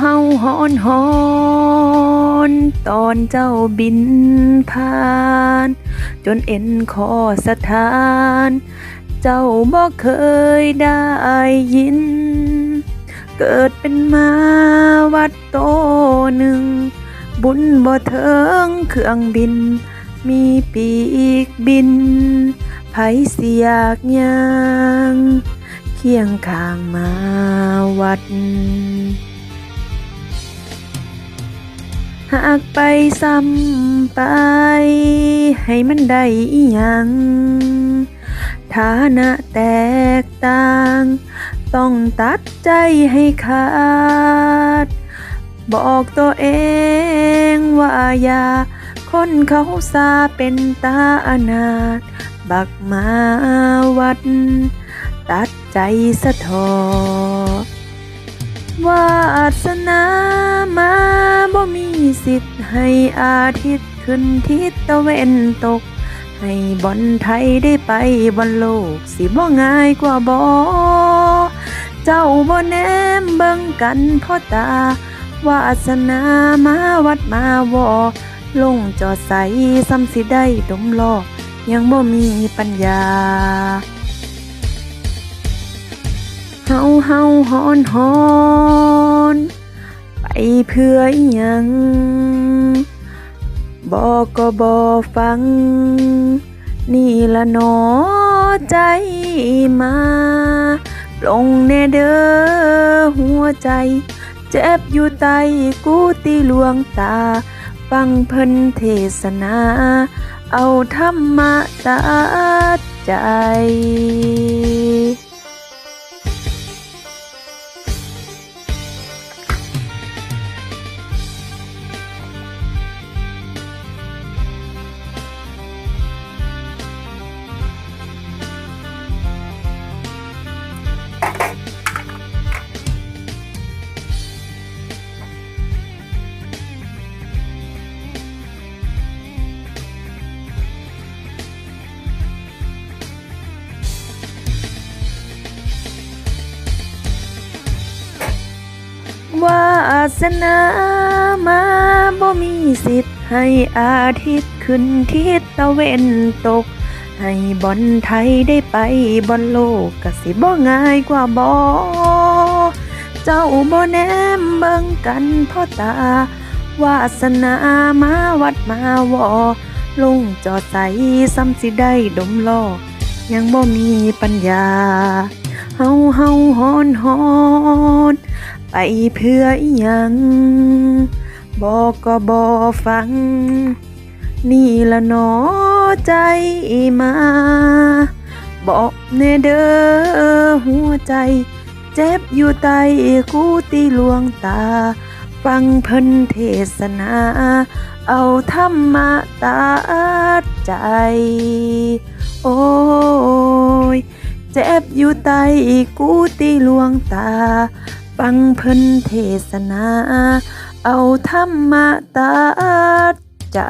เฮาฮอนฮอนตอนเจ้าบินผ่าน จนเอ็นคอสถาน เจ้าบ่เคยได้ยิน เกิดเป็นมาวัดโตหนึ่ง บุญบ่เทิงเครื่องบิน มีปีกบินไผเสียกยางเคียงข้างมาวัด หากไปซ้ำไป ให้มันได้อีหยังฐานะแตกต่าง ต้องตัดใจให้ขาด บอกตัวเองว่าอย่าคนเขาซาเป็นตาอนาถบักมาวัด ตัดใจสะทอ วาสนามาบ่มีสิทธิ์ให้อาทิตย์ขึ้นทิศตะเวนตก ให้บอลไทยได้ไปบอลโลก สิบ่ง่ายกว่าบ่เจ้าบ่แนมเบิ่งกันพ่อตาวาสนามาวัดมาวอลงจอใสซ้ำสิได้ดมลอกยังบ่มีปัญญา เฮาเฮาฮอนฮอนไปเพื่ออิหยังบอกก็บอฟัง นี่ละหนอใจมาลงแน่เด้อหัวใจ เจ็บอยู่ใต้กูตีลวงตา ฟังเพิ่นเทศนา เอาธรรมะตัดใจ สนามาบ่มีสิทธิ์ให้อาทิตย์ขึ้นทิศตะเวนตก ให้บอลไทยได้ไปบอลโลกก็สิบ่ง่ายกว่าบ่เจ้าบ่แนมเบิ่งกันพ่อตาวาสนามาวัดมาวอลงจอดใสซ้ำสิได้ดมลอกยังบ่มีปัญญาเฮาเฮาฮอนฮอน ไปเพื่ออิหยังบอกก็บอฟัง นี่ละหนอใจมาบอกแน่เด้อหัวใจ เจ็บอยู่ใต้กูตีลวงตา ฟังเพิ่นเทศนา เอาธรรมะตัดใจ โอ้ย เจ็บอยู่ใต้กูตีลวงตา ฟังเพิ่นเทศนา เอาธรรมะตัดใจ